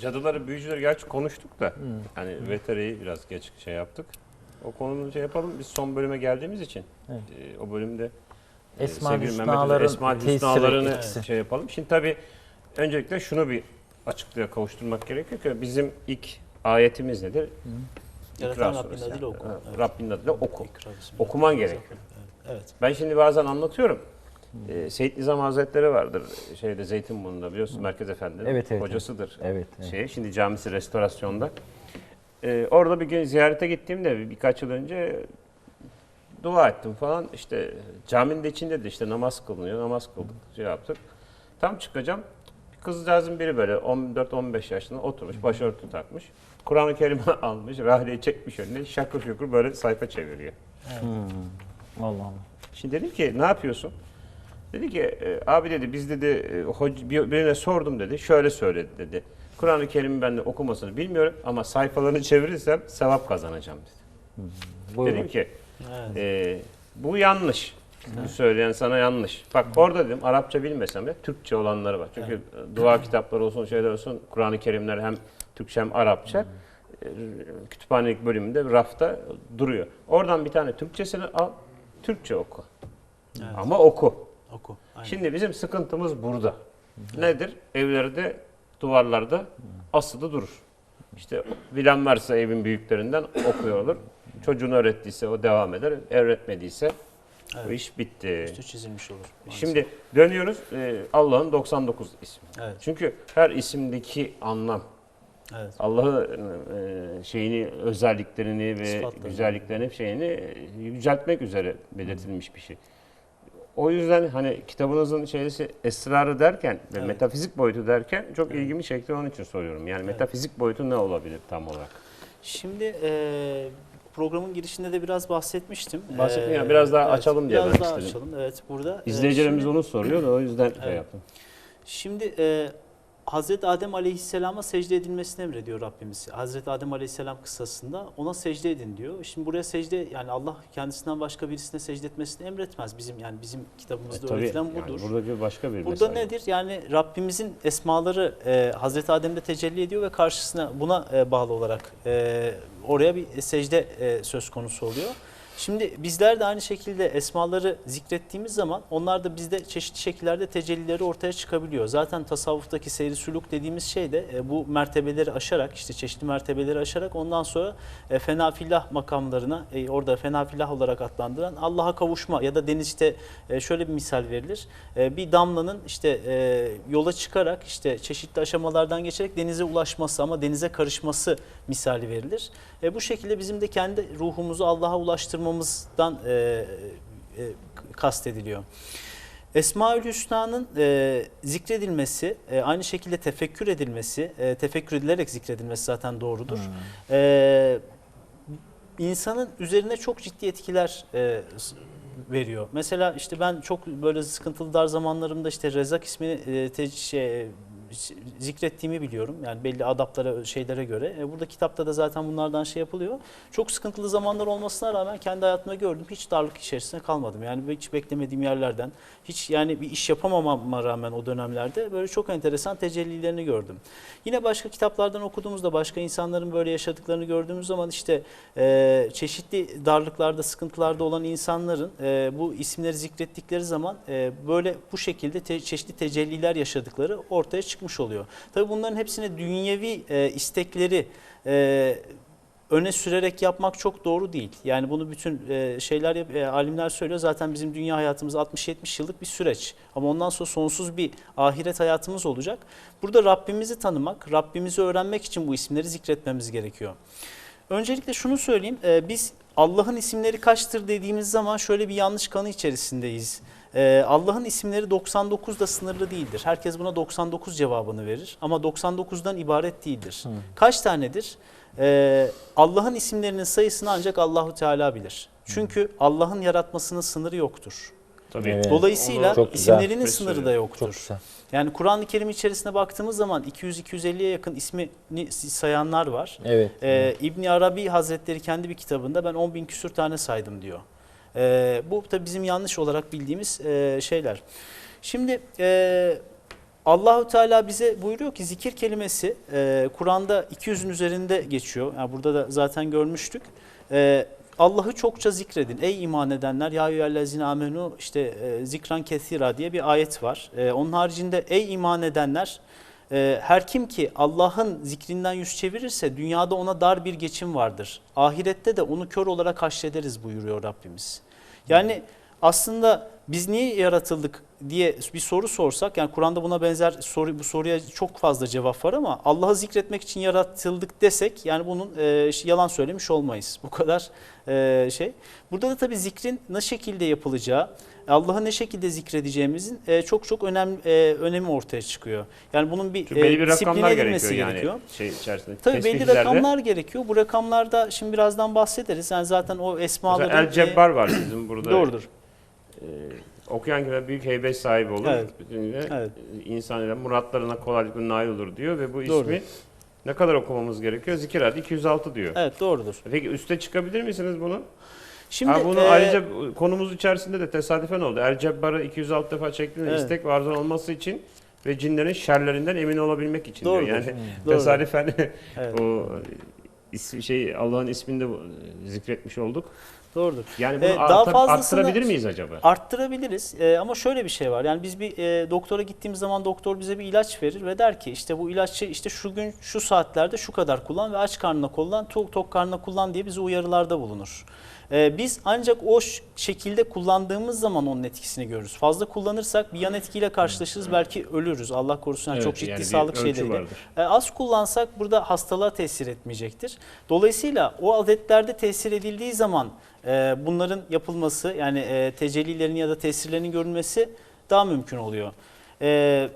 Cadıları, büyücüleri gerçi konuştuk da hani veteriyi biraz geç şey yaptık. O konuyu şey yapalım. Biz son bölüme geldiğimiz için Evet. e, o bölümde e, Esma sevgili Mehmet Hüsnaların Hoca Esma tesiri, Hüsnalarını etkisi. şey yapalım. Şimdi tabii öncelikle şunu bir açıklığa kavuşturmak gerekiyor ki bizim ilk ayetimiz nedir? Yaratan İkra Rabbin suresi. adıyla oku. Evet, Evet. Rabbin adıyla oku. İkra bismillah. Okuman gerekiyor. Evet. Ben şimdi bazen anlatıyorum. Ee, Seyit Nizam Hazretleri vardır şeyde Zeytinburnu'nda biliyorsun Merkez Efendi'nin Evet, evet, hocasıdır. Evet. evet. Şey, şimdi camisi restorasyonda. Ee, orada bir gün ziyarete gittiğimde bir- birkaç yıl önce dua ettim falan. İşte caminin de içinde de işte namaz kılınıyor. Namaz kıldık, şey yaptık. Tam çıkacağım. Bir kızcağızın biri böyle 14-15 yaşında oturmuş, başörtü takmış. Kur'an-ı Kerim'i almış, rahleyi çekmiş önüne, şakır şukur böyle sayfa çeviriyor. Hmm. Allah Allah. Şimdi dedim ki ne yapıyorsun? Dedi ki "E, abi dedi biz dedi e, birine sordum dedi. Şöyle söyledi dedi. Kur'an-ı Kerim'i ben de okumasını bilmiyorum ama sayfalarını çevirirsem sevap kazanacağım dedi. Buyurun. Dedim ki Evet. e, bu yanlış. Bu söyleyen sana yanlış. Bak orada dedim Arapça bilmesem de Türkçe olanları var. Çünkü e, dua kitapları olsun şeyler olsun Kur'an-ı Kerimler hem Türkçe hem Arapça. E, Kütüphanelik bölümünde rafta duruyor. Oradan bir tane Türkçesini al, Türkçe oku. Evet. Ama oku. Oku. Aynen. Şimdi bizim sıkıntımız burada. Nedir? Evlerde, duvarlarda asılı durur. İşte bilen varsa evin büyüklerinden okuyor olur. Çocuğunu öğrettiyse o devam eder. Öğretmediyse Evet. iş bitti. Üstü çizilmiş olur. maalesef. Şimdi dönüyoruz e, Allah'ın 99 ismi. Evet. Çünkü her isimdeki anlam, Evet. Allah'ın e, şeyini, özelliklerini ve Sıfatlarını. güzelliklerini şeyini yüceltmek üzere belirtilmiş bir şey. O yüzden hani kitabınızın şeysi esrarı derken ve Evet. metafizik boyutu derken çok ilgimi çekti onun için soruyorum. Yani metafizik boyutu ne olabilir tam olarak? Şimdi e, programın girişinde de biraz bahsetmiştim. Bahsettim E, ya, biraz daha açalım diye biraz ben daha istedim. açalım. Evet burada. e, İzleyicilerimiz şimdi- onu soruyor da o yüzden şey Evet. yaptım. Şimdi e, Hazreti Adem Aleyhisselam'a secde edilmesini emrediyor Rabbimiz. Hazreti Adem Aleyhisselam kıssasında ona secde edin diyor. Şimdi buraya secde yani Allah kendisinden başka birisine secde etmesini emretmez. Bizim yani bizim kitabımızda E, tabii, öğretilen yani budur. burada bir başka bir Burada mesaj nedir? Yani Rabbimizin esmaları e, Hazreti Adem'de tecelli ediyor ve karşısına buna e, bağlı olarak e, oraya bir secde e, söz konusu oluyor. Şimdi bizler de aynı şekilde esmaları zikrettiğimiz zaman onlar da bizde çeşitli şekillerde tecellileri ortaya çıkabiliyor. Zaten tasavvuftaki seyri sülük dediğimiz şey de e, bu mertebeleri aşarak işte çeşitli mertebeleri aşarak ondan sonra e, fenafillah makamlarına e, orada fenafillah olarak adlandıran Allah'a kavuşma ya da denizde şöyle bir misal verilir. Bir damlanın işte yola çıkarak işte çeşitli aşamalardan geçerek denize ulaşması ama denize karışması misali verilir. E, bu şekilde bizim de kendi ruhumuzu Allah'a ulaştırmamızdan e, e, kastediliyor. Esmaül Hüsna'nın e, zikredilmesi, e, aynı şekilde tefekkür edilmesi, e, tefekkür edilerek zikredilmesi zaten doğrudur. E, insanın üzerine çok ciddi etkiler e, veriyor. Mesela işte ben çok böyle sıkıntılı dar zamanlarımda işte Rezak ismini e, te- şey, zikrettiğimi biliyorum. Yani belli adaplara, şeylere göre. E, burada kitapta da zaten bunlardan şey yapılıyor. Çok sıkıntılı zamanlar olmasına rağmen kendi hayatımda gördüm. Hiç darlık içerisinde kalmadım. Yani hiç beklemediğim yerlerden, hiç yani bir iş yapamamama rağmen o dönemlerde böyle çok enteresan tecellilerini gördüm. Yine başka kitaplardan okuduğumuzda başka insanların böyle yaşadıklarını gördüğümüz zaman işte e, çeşitli darlıklarda, sıkıntılarda olan insanların e, bu isimleri zikrettikleri zaman e, böyle bu şekilde te- çeşitli tecelliler yaşadıkları ortaya çıkmış oluyor. Tabii bunların hepsine dünyevi e, istekleri e, öne sürerek yapmak çok doğru değil. Yani bunu bütün e, şeyler e, alimler söylüyor. Zaten bizim dünya hayatımız 60-70 yıllık bir süreç. Ama ondan sonra sonsuz bir ahiret hayatımız olacak. Burada Rabbimizi tanımak, Rabbimizi öğrenmek için bu isimleri zikretmemiz gerekiyor. Öncelikle şunu söyleyeyim. e, biz Allah'ın isimleri kaçtır dediğimiz zaman şöyle bir yanlış kanı içerisindeyiz. E, Allah'ın isimleri 99'da sınırlı değildir. Herkes buna 99 cevabını verir. Ama 99'dan ibaret değildir. Kaç tanedir? E, Allah'ın isimlerinin sayısını ancak Allahu Teala bilir. Çünkü Allah'ın yaratmasının sınırı yoktur. Tabii. Evet. Dolayısıyla Çok güzel. isimlerinin sınırı da söylüyor. yoktur. Çok güzel. Yani Kur'an-ı Kerim içerisine baktığımız zaman 200-250'ye yakın ismini sayanlar var. Evet. Ee, İbni Arabi Hazretleri kendi bir kitabında ben 10 bin küsür tane saydım diyor. Ee, bu tabii bizim yanlış olarak bildiğimiz e, şeyler. Şimdi e, Allahu Teala bize buyuruyor ki zikir kelimesi e, Kur'an'da 200'ün üzerinde geçiyor. Yani burada da zaten görmüştük. E, Allah'ı çokça zikredin. Ey iman edenler ya eyyühellezine amenu işte e, zikran kesira diye bir ayet var. E, onun haricinde ey iman edenler e, her kim ki Allah'ın zikrinden yüz çevirirse dünyada ona dar bir geçim vardır. Ahirette de onu kör olarak haşrederiz buyuruyor Rabbimiz. Yani aslında biz niye yaratıldık diye bir soru sorsak yani Kur'an'da buna benzer soru bu soruya çok fazla cevap var ama Allah'ı zikretmek için yaratıldık desek yani bunun e, yalan söylemiş olmayız. Bu kadar e, şey. Burada da tabii zikrin ne şekilde yapılacağı, Allah'ı ne şekilde zikredeceğimizin e, çok çok önemli e, önemi ortaya çıkıyor. Yani bunun bir, Çünkü belli e, bir disipline edilmesi gerekiyor yani gerekiyor. şey içerisinde. Tabii belli rakamlar gerekiyor. Bu rakamlarda şimdi birazdan bahsederiz. Yani zaten o esmaların... Mesela El e, Cebbar var bizim burada. Doğrudur. Ee, okuyan kimse büyük heybet sahibi olur. Evet. Bütünüyle Evet. insan ile muratlarına kolaylıkla nail olur diyor ve bu ismi ne kadar okumamız gerekiyor? Zikir adı 206 diyor. Evet doğrudur. Peki üste çıkabilir misiniz bunu? Şimdi ha, bunu e, ayrıca konumuz içerisinde de tesadüfen oldu. El Cebbar'ı 206 defa çektiğinde Evet. istek ve arzun olması için ve cinlerin şerlerinden emin olabilmek için Doğrudur. diyor. Yani Doğrudur. tesadüfen Evet. o şey Allah'ın ismini de zikretmiş olduk. Doğrudur. Yani bunu Ee, daha arttırabilir miyiz acaba? Arttırabiliriz Ee, ama şöyle bir şey var. Yani biz bir e, doktora gittiğimiz zaman doktor bize bir ilaç verir ve der ki işte bu ilacı işte şu gün şu saatlerde şu kadar kullan ve aç karnına kullan, tok, tok karnına kullan diye bize uyarılarda bulunur. Ee, biz ancak o şekilde kullandığımız zaman onun etkisini görürüz. Fazla kullanırsak bir yan etkiyle karşılaşırız. Belki ölürüz. Allah korusun. Yani Evet, çok ciddi yani sağlık şeyleri. vardır. E, az kullansak burada hastalığa tesir etmeyecektir. Dolayısıyla o adetlerde tesir edildiği zaman e, bunların yapılması yani e, tecellilerin ya da tesirlerinin görülmesi daha mümkün oluyor. E,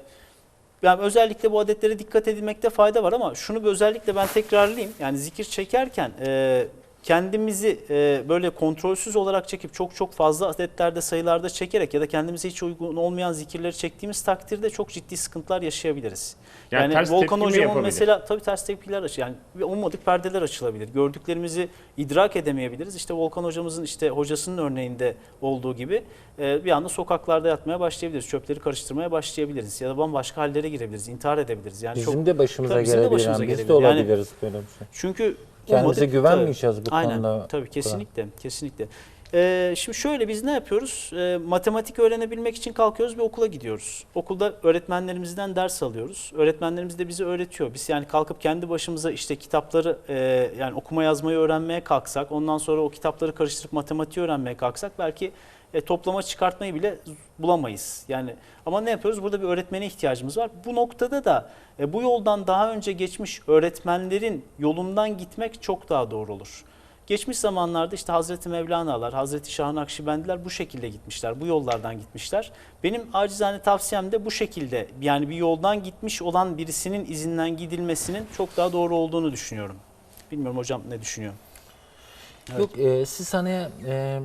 yani özellikle bu adetlere dikkat edilmekte fayda var ama şunu özellikle ben tekrarlayayım. Yani zikir çekerken e, kendimizi e, böyle kontrolsüz olarak çekip çok çok fazla adetlerde sayılarda çekerek ya da kendimize hiç uygun olmayan zikirleri çektiğimiz takdirde çok ciddi sıkıntılar yaşayabiliriz. Yani Yani, ters Volkan hocamın mesela tabii ters tepkiler açıyor. Yani bir ummadık perdeler açılabilir. Gördüklerimizi idrak edemeyebiliriz. İşte Volkan hocamızın işte hocasının örneğinde olduğu gibi e, bir anda sokaklarda yatmaya başlayabiliriz. Çöpleri karıştırmaya başlayabiliriz. Ya da bambaşka hallere girebiliriz. intihar edebiliriz. Yani çok Bizim de başımıza Tabii bizim de gelebilir. başımıza yani biz de gelebilir. Yani- olabiliriz böyle bir şey. çünkü Kendimize ummadık- güvenmeyeceğiz bu Aynen, konuda. Tabii kesinlikle, kesinlikle. Ee, şimdi şöyle biz ne yapıyoruz? Ee, matematik öğrenebilmek için kalkıyoruz ve okula gidiyoruz. Okulda öğretmenlerimizden ders alıyoruz. Öğretmenlerimiz de bize öğretiyor. Biz yani kalkıp kendi başımıza işte kitapları e, yani okuma yazmayı öğrenmeye kalksak, ondan sonra o kitapları karıştırıp matematiği öğrenmeye kalksak belki e, toplama çıkartmayı bile bulamayız. Yani ama ne yapıyoruz? Burada bir öğretmene ihtiyacımız var. Bu noktada da e, bu yoldan daha önce geçmiş öğretmenlerin yolundan gitmek çok daha doğru olur. Geçmiş zamanlarda işte Hazreti Mevlana'lar, Hazreti Şah Nakşibendiler bu şekilde gitmişler, bu yollardan gitmişler. Benim acizane tavsiyem de bu şekilde yani bir yoldan gitmiş olan birisinin izinden gidilmesinin çok daha doğru olduğunu düşünüyorum. Bilmiyorum hocam ne düşünüyor? Evet. Yok e, siz hani e,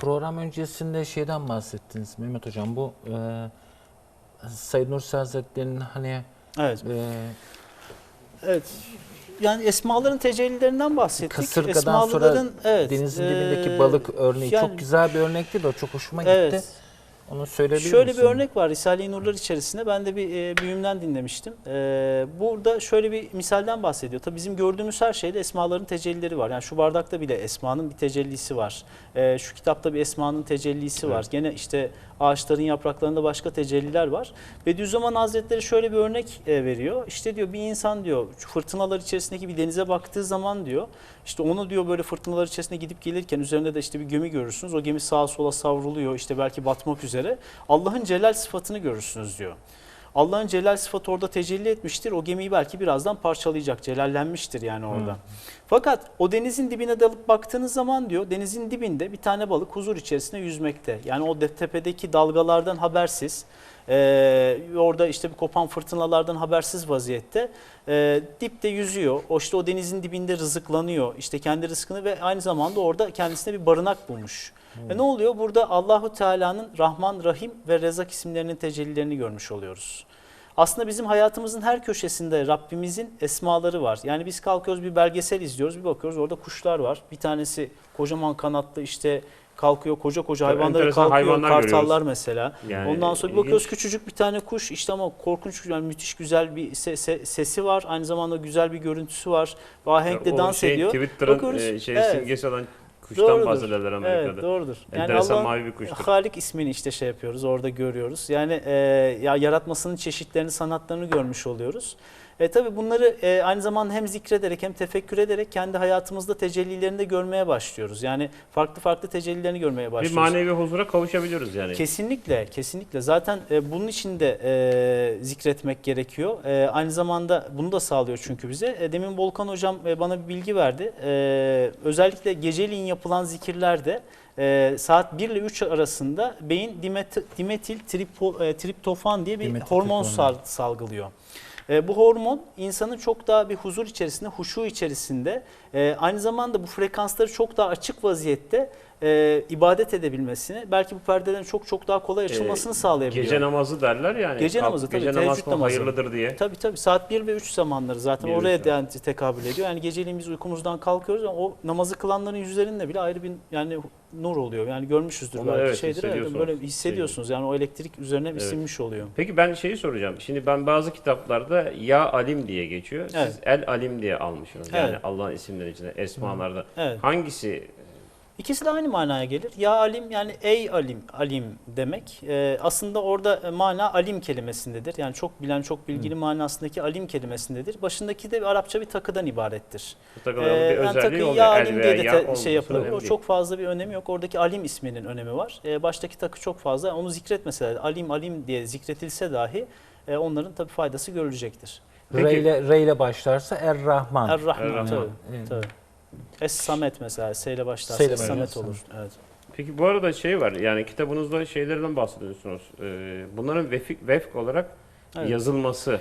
program öncesinde şeyden bahsettiniz Mehmet Hocam. Bu e, Said Nursi Hazretleri'nin hani Evet. e, Evet. Yani esmaların tecellilerinden bahsettik. kasırgadan sonra Esmalıların, evet, denizin eee, dibindeki balık örneği yani- çok güzel bir örnekti de o çok hoşuma gitti. Onu söyleyebilir Şöyle misin? bir örnek var Risale-i Nurlar içerisinde. Ben de bir e, büyüğümden dinlemiştim. E, burada şöyle bir misalden bahsediyor. Tabii bizim gördüğümüz her şeyde esmaların tecellileri var. Yani şu bardakta bile esmanın bir tecellisi var. E, şu kitapta bir esmanın tecellisi var. Evet. Gene işte ağaçların yapraklarında başka tecelliler var. Bediüzzaman Hazretleri şöyle bir örnek e, veriyor. İşte diyor bir insan diyor fırtınalar içerisindeki bir denize baktığı zaman diyor işte onu diyor böyle fırtınalar içerisinde gidip gelirken üzerinde de işte bir gemi görürsünüz. O gemi sağa sola savruluyor işte belki batmak üzere. Allah'ın celal sıfatını görürsünüz diyor. Allah'ın celal sıfatı orada tecelli etmiştir. O gemiyi belki birazdan parçalayacak. Celallenmiştir yani orada. Fakat o denizin dibine dalıp baktığınız zaman diyor denizin dibinde bir tane balık huzur içerisinde yüzmekte. Yani o de- tepedeki dalgalardan habersiz ee, orada işte bir kopan fırtınalardan habersiz vaziyette e, dipte yüzüyor. O işte o denizin dibinde rızıklanıyor. İşte kendi rızkını ve aynı zamanda orada kendisine bir barınak bulmuş. Ve ne oluyor? Burada Allahu Teala'nın Rahman, Rahim ve Rezak isimlerinin tecellilerini görmüş oluyoruz. Aslında bizim hayatımızın her köşesinde Rabbimizin esmaları var. Yani biz kalkıyoruz bir belgesel izliyoruz, bir bakıyoruz orada kuşlar var. Bir tanesi kocaman kanatlı işte kalkıyor koca koca Tabii hayvanları kalkıyor. hayvanlar Kartallar görüyoruz. mesela. Yani Ondan sonra bir ilginç. bakıyoruz küçücük bir tane kuş işte ama korkunç yani müthiş güzel bir se- se- sesi var. Aynı zamanda güzel bir görüntüsü var. Ahenkle O dans şey, ediyor. Twitter'ın Bakıyoruz, e, şey, evet. simgesi olan kuştan Doğrudur. bahsederler Amerika'da. Evet doğrudur. Enteresan Allah'ın mavi bir kuştur. Halik ismini işte şey yapıyoruz orada görüyoruz. Yani e, ya yaratmasının çeşitlerini sanatlarını görmüş oluyoruz. E, tabii bunları e, aynı zamanda hem zikrederek hem tefekkür ederek kendi hayatımızda tecellilerini de görmeye başlıyoruz. Yani farklı farklı tecellilerini görmeye Bir başlıyoruz. manevi huzura kavuşabiliyoruz yani. Kesinlikle, kesinlikle. Zaten e, bunun için de e, zikretmek gerekiyor. E, aynı zamanda bunu da sağlıyor çünkü bize. E, demin Volkan Hocam e, bana bir bilgi verdi. E, özellikle geceliğin yapılan zikirlerde e, saat 1 ile 3 arasında beyin dimet- dimetil tripo, e, triptofan diye bir Dimetil hormon sal- salgılıyor. E, bu hormon insanın çok daha bir huzur içerisinde, huşu içerisinde, e, aynı zamanda bu frekansları çok daha açık vaziyette e, ibadet edebilmesini, belki bu perdelerin çok çok daha kolay açılmasını Ee, sağlayabiliyor. Gece namazı derler yani. Gece namazı, tabii, Gece namaz namazı. hayırlıdır diye. Tabii tabii saat 1 ve 3 zamanları zaten Bir oraya üç da tekabül ediyor. Yani geceliğin biz uykumuzdan kalkıyoruz ama o namazı kılanların yüzlerinde bile ayrı bir yani nur oluyor. Yani görmüşüzdür Onu belki evet, şeydir. Hissediyorsunuz. böyle hissediyorsunuz. Yani o elektrik üzerine bir Evet. sinmiş oluyor. Peki ben şeyi soracağım. Şimdi ben bazı kitaplarda ya alim diye geçiyor. Siz Evet. el alim diye almışsınız. Yani Evet. Allah'ın isimleri içinde esmalarda. Evet. Hangisi İkisi de aynı manaya gelir. Ya alim yani ey alim, alim demek. Ee, aslında orada e, mana alim kelimesindedir. Yani çok bilen, çok bilgili manasındaki alim kelimesindedir. Başındaki de Arapça bir takıdan ibarettir. bu takıların Ee, bir yani özelliği takıyı oluyor. ya alim diye de ya şey önemli O çok fazla bir önemi yok. Oradaki alim isminin önemi var. Ee, baştaki takı çok fazla. Onu zikretmeseler, alim alim diye zikretilse dahi e, onların tabii faydası görülecektir. Peki. Re ile, re ile başlarsa Er-Rahman. Er-Rahman Er-Rahman. tabii. Evet. tabii. Es-Samet mesela S ile başlarsa Es-Samet olur. Evet. Peki bu arada şey var yani kitabınızda şeylerden bahsediyorsunuz. Ee, bunların vefik, vefk olarak Evet. yazılması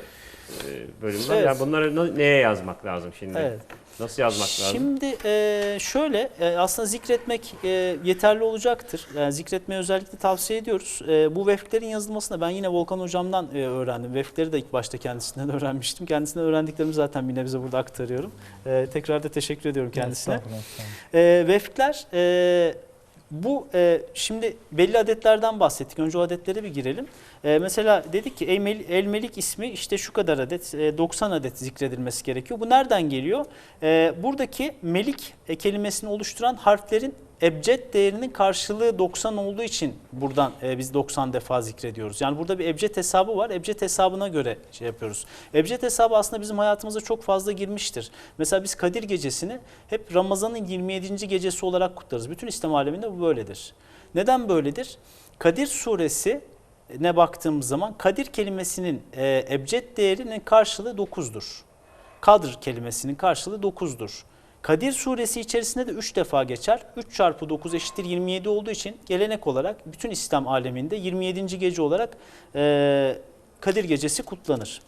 e, bölümler. Evet. Yani bunları neye yazmak lazım şimdi? Evet. Nasıl yazmak lazım? Şimdi e, şöyle e, aslında zikretmek e, yeterli olacaktır. Yani zikretmeyi özellikle tavsiye ediyoruz. E, bu vefklerin yazılmasını ben yine Volkan Hocam'dan e, öğrendim. Vefkleri de ilk başta kendisinden öğrenmiştim. Kendisinden öğrendiklerimi zaten yine bize burada aktarıyorum. E, tekrar da teşekkür ediyorum kendisine. Estağfurullah. E, vefkler e, bu e, şimdi belli adetlerden bahsettik. Önce o adetlere bir girelim. E, mesela dedik ki El Melik, El Melik ismi işte şu kadar adet, e, 90 adet zikredilmesi gerekiyor. Bu nereden geliyor? E, buradaki Melik e, kelimesini oluşturan harflerin ebced değerinin karşılığı 90 olduğu için buradan e, biz 90 defa zikrediyoruz. Yani burada bir ebced hesabı var. Ebced hesabına göre şey yapıyoruz. Ebced hesabı aslında bizim hayatımıza çok fazla girmiştir. Mesela biz Kadir Gecesi'ni hep Ramazan'ın 27. gecesi olarak kutlarız. Bütün İslam aleminde bu böyledir. Neden böyledir? Kadir suresi ne baktığımız zaman Kadir kelimesinin e, ebced değerinin karşılığı 9'dur. Kadr kelimesinin karşılığı 9'dur. Kadir suresi içerisinde de 3 defa geçer. 3 çarpı 9 eşittir 27 olduğu için gelenek olarak bütün İslam aleminde 27. gece olarak e, Kadir gecesi kutlanır.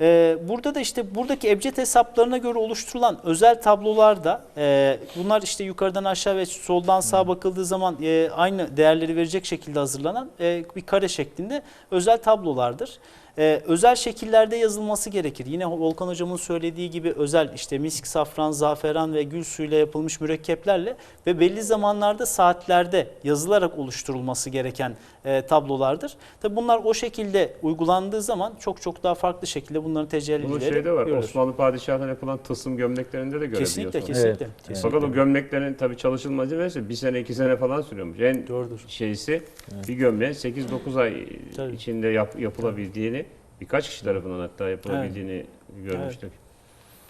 Ee, burada da işte buradaki ebced hesaplarına göre oluşturulan özel tablolarda e, bunlar işte yukarıdan aşağı ve soldan sağa bakıldığı zaman e, aynı değerleri verecek şekilde hazırlanan e, bir kare şeklinde özel tablolardır. E, özel şekillerde yazılması gerekir. Yine Volkan hocamın söylediği gibi özel işte misk, safran, zaferan ve gül suyuyla yapılmış mürekkeplerle ve belli zamanlarda saatlerde yazılarak oluşturulması gereken e, tablolardır. Tabi bunlar o şekilde uygulandığı zaman çok çok daha farklı şekilde bunların Bunun tecellileri şeyde var. görülür. Osmanlı padişahına yapılan tılsım gömleklerinde de görebiliyorsunuz. Kesinlikle, kesinlikle. Evet, kesinlikle. Fakat o gömleklerin tabii çalışılmacı neyse bir sene iki sene falan sürüyormuş. En Doğrudur. şeysi bir gömleğin 8-9 ay Tabii. içinde yap- yapılabildiğini birkaç kişi tarafından hatta yapılabildiğini görmüştük.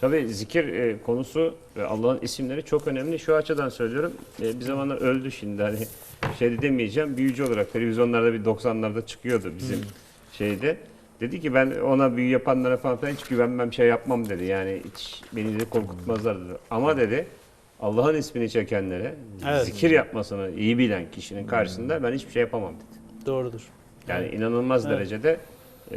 Tabii zikir e, konusu ve Allah'ın isimleri çok önemli. Şu açıdan söylüyorum. E, bir zamanlar öldü şimdi hani şey de demeyeceğim. Büyücü olarak televizyonlarda bir 90'larda çıkıyordu bizim şeyde. Dedi ki ben ona büyü yapanlara falan hiç güvenmem şey yapmam dedi. Yani hiç beni de korkutmazlar dedi. Ama dedi Allah'ın ismini çekenlere Evet. zikir yapmasını iyi bilen kişinin karşısında ben hiçbir şey yapamam dedi. Doğrudur. Yani inanılmaz Evet. derecede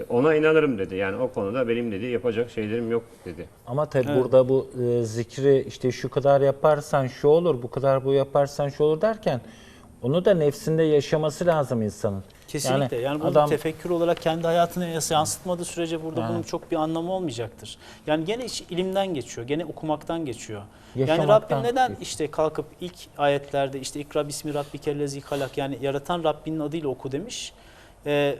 ona inanırım dedi. Yani o konuda benim dedi yapacak şeylerim yok dedi. Ama tabii Evet. burada bu e, zikri işte şu kadar yaparsan şu olur, bu kadar bu yaparsan şu olur derken onu da nefsinde yaşaması lazım insanın. Kesinlikle. Yani, bunu adam- tefekkür olarak kendi hayatına yansıtmadığı sürece burada Evet. bunun çok bir anlamı olmayacaktır. Yani gene iş ilimden geçiyor, gene okumaktan geçiyor. Yani Yaşamaktan Rabbim neden işte kalkıp ilk ayetlerde işte ikra bismi rabbikellezi halak yani yaratan Rabbinin adıyla oku demiş. Ee,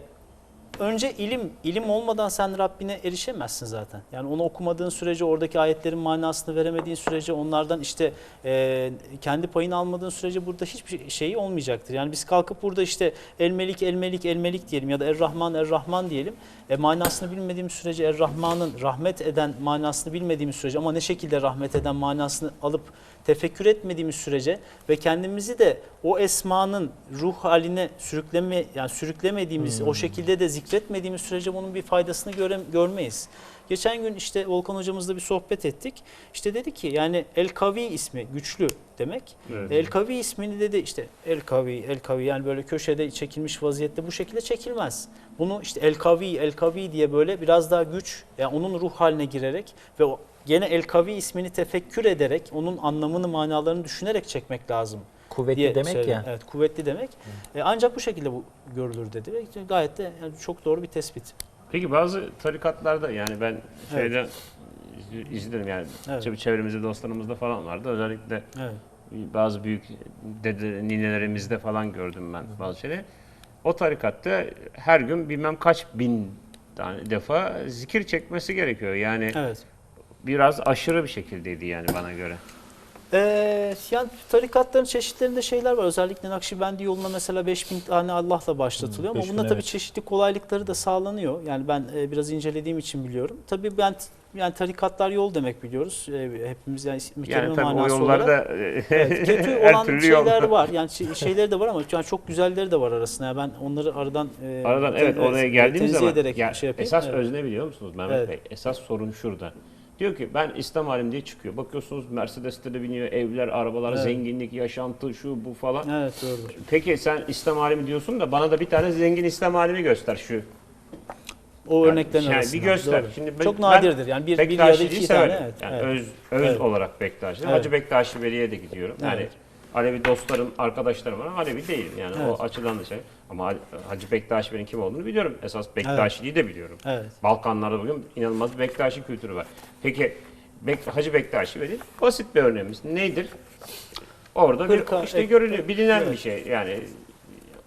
önce ilim, ilim olmadan sen Rabbine erişemezsin zaten. Yani onu okumadığın sürece, oradaki ayetlerin manasını veremediğin sürece, onlardan işte e, kendi payını almadığın sürece burada hiçbir şeyi olmayacaktır. Yani biz kalkıp burada işte el melik, el melik, el melik diyelim ya da er rahman, er rahman diyelim. E, manasını bilmediğimiz sürece er rahmanın rahmet eden manasını bilmediğimiz sürece ama ne şekilde rahmet eden manasını alıp tefekkür etmediğimiz sürece ve kendimizi de o esmanın ruh haline sürükleme yani sürüklemediğimiz o şekilde de zikretmediğimiz sürece bunun bir faydasını göre, görmeyiz. Geçen gün işte Volkan hocamızla bir sohbet ettik. İşte dedi ki yani El Kavi ismi güçlü demek. Evet. El Kavi ismini dedi işte El Kavi, El Kavi yani böyle köşede çekilmiş vaziyette bu şekilde çekilmez. Bunu işte El Kavi, El Kavi diye böyle biraz daha güç yani onun ruh haline girerek ve o gene El Kavi ismini tefekkür ederek onun anlamını manalarını düşünerek çekmek lazım Kuvvetli diye demek söyledi. ya. Evet kuvvetli demek. E, ancak bu şekilde bu görülür dedi ve gayet de yani çok doğru bir tespit. Peki bazı tarikatlarda yani ben şeyde izledim yani Evet. tabii çevremizde dostlarımızda falan vardı. Özellikle Evet. bazı büyük dede, ninelerimizde falan gördüm ben bazı şeyleri. O tarikatta her gün bilmem kaç bin tane defa zikir çekmesi gerekiyor. Yani Evet. Biraz aşırı bir şekildeydi yani bana göre. Ee, yani tarikatların çeşitlerinde şeyler var. Özellikle Nakşibendi yoluna mesela 5000 tane Allah'la başlatılıyor ama 5000, bunda tabii evet. çeşitli kolaylıkları da sağlanıyor. Yani ben e, biraz incelediğim için biliyorum. Tabii ben yani tarikatlar yol demek biliyoruz. E, hepimiz yani kelime Yani tabii o manası yollarda olarak. Evet, kötü olan şeyler yol. var. Yani şey- şeyleri de var ama yani çok güzelleri de var arasında. Yani ben onları aradan e, Aradan evet oraya geldiğim tenzih zaman ederek ya şey yapayım. esas Evet. öz ne biliyor musunuz Mehmet Evet. Bey? Esas sorun şurada. Diyor ki ben İslam alim diye çıkıyor. Bakıyorsunuz Mercedes'lere biniyor, evler, arabalar, Evet. zenginlik, yaşantı, şu bu falan. Evet doğrudur. Peki sen İslam alimi diyorsun da bana da bir tane zengin İslam alimi göster şu. O Yani örneklerin yani arasında. bir göster. Doğru. Şimdi ben- çok nadirdir. Yani bir, bir ya da iki severim. tane. Evet. Yani evet. öz öz Evet. olarak Bektaşi. Evet. Hacı Bektaşi Veli'ye de gidiyorum. Yani Evet. Alevi dostlarım, arkadaşlarım var ama Alevi değil. Yani Evet. o açıdan da şey. Ama Hacı Bektaşi Veli'nin kim olduğunu biliyorum. Esas Bektaşi'yi de biliyorum. Evet. Balkanlarda bugün inanılmaz bir Bektaşi kültürü var. Peki Bek, Hacı Bektaşi Veli basit bir örneğimiz. Nedir? Orada bir Hırka, işte ek- görülüyor, bilinen evet. bir şey. Yani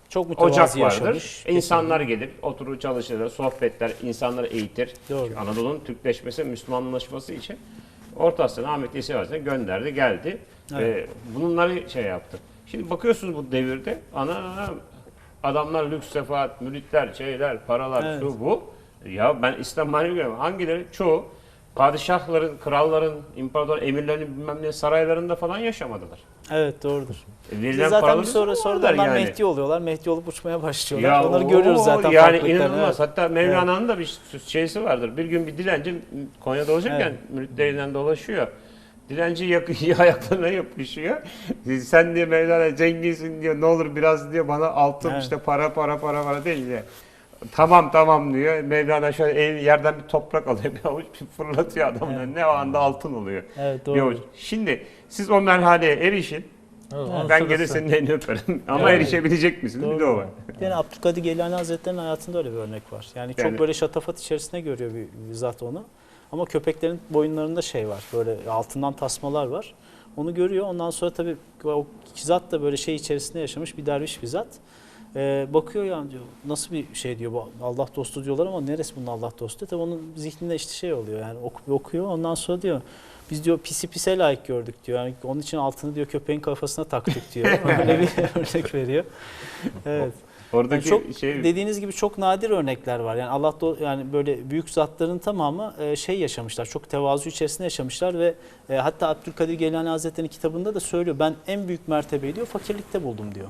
Çok mütevazi ocak vardır. yaşamış. İnsanlar gelir, oturur çalışırlar, sohbetler, insanları eğitir. Doğru. Çünkü Anadolu'nun Türkleşmesi, Müslümanlaşması için Orta Asya'da Ahmet Yesevi Hazretleri gönderdi, geldi. Evet. Ve bunları şey yaptı. Şimdi bakıyorsunuz bu devirde ana adamlar lüks sefahat, müritler, şeyler, paralar, Evet. şu bu. Ya ben İslam manevi görüyorum. Hangileri? Çoğu padişahların, kralların, imparator emirlerinin bilmem ne saraylarında falan yaşamadılar. Evet doğrudur. Verilen zaten bir sonra sonra alıyorlar onlar yani. Mehdi oluyorlar. Mehdi olup uçmaya başlıyorlar. Ya Onları o- görüyoruz zaten Yani inanılmaz. evet. Hatta Mevlana'nın da bir şeysi vardır. Bir gün bir dilenci Konya'da dolaşırken Evet. müritlerinden dolaşıyor. Dilenci yak ayaklarına yapışıyor. Sen diye Mevlana zenginsin diyor. Ne olur biraz diyor bana altın Evet. işte para para para para değil diye. Tamam tamam diyor. Mevlana şöyle el, yerden bir toprak alıyor. Bir avuç bir fırlatıyor adamın Evet. önüne. O anda altın oluyor. Evet Bir avuç. doğru. Şimdi siz o merhaleye erişin. Onun Ben gelir senin elini öperim. Ama Evet. erişebilecek misiniz? Bir de o var. Yani Abdülkadir Geylani Hazretleri'nin hayatında öyle bir örnek var. Yani çok Yani- böyle şatafat içerisinde görüyor bir, bir zat onu. Ama köpeklerin boyunlarında şey var. Böyle altından tasmalar var. Onu görüyor. Ondan sonra tabii o zat da böyle şey içerisinde yaşamış bir derviş bir zat. Ee, bakıyor yani diyor nasıl bir şey diyor bu Allah dostu diyorlar ama neresi bunun Allah dostu? Tabii onun zihninde işte şey oluyor yani oku- okuyor ondan sonra diyor biz diyor pisi pise layık gördük diyor. Yani onun için altını diyor köpeğin kafasına taktık diyor. Öyle bir örnek veriyor. Evet. Oradaki Yani çok şey dediğiniz gibi çok nadir örnekler var. Yani Allah do- yani böyle büyük zatların tamamı e, şey yaşamışlar. Çok tevazu içerisinde yaşamışlar ve e, hatta Abdülkadir Geylani Hazretleri'nin kitabında da söylüyor. Ben en büyük mertebeyi diyor fakirlikte buldum diyor.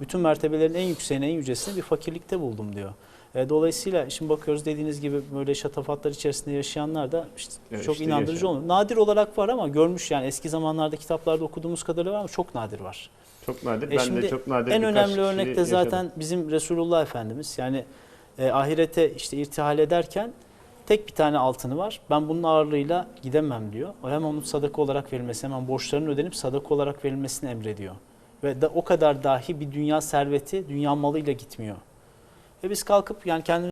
Bütün mertebelerin en yükseğini, en yücesini bir fakirlikte buldum diyor. E, dolayısıyla şimdi bakıyoruz dediğiniz gibi böyle şatafatlar içerisinde yaşayanlar da işte Evet, çok işte inandırıcı yaşayan. olmuyor. Nadir olarak var ama görmüş yani eski zamanlarda kitaplarda okuduğumuz kadarıyla var ama çok nadir var. çok nadir. E ben şimdi de çok nadir En önemli örnek de yaşadım. zaten bizim Resulullah Efendimiz. Yani e, ahirete işte irtihal ederken tek bir tane altını var. Ben bunun ağırlığıyla gidemem diyor. O hem onun sadaka olarak verilmesi, hemen borçlarının ödenip sadaka olarak verilmesini emrediyor. Ve da, o kadar dahi bir dünya serveti, dünya malıyla gitmiyor. Ve biz kalkıp yani kendimizi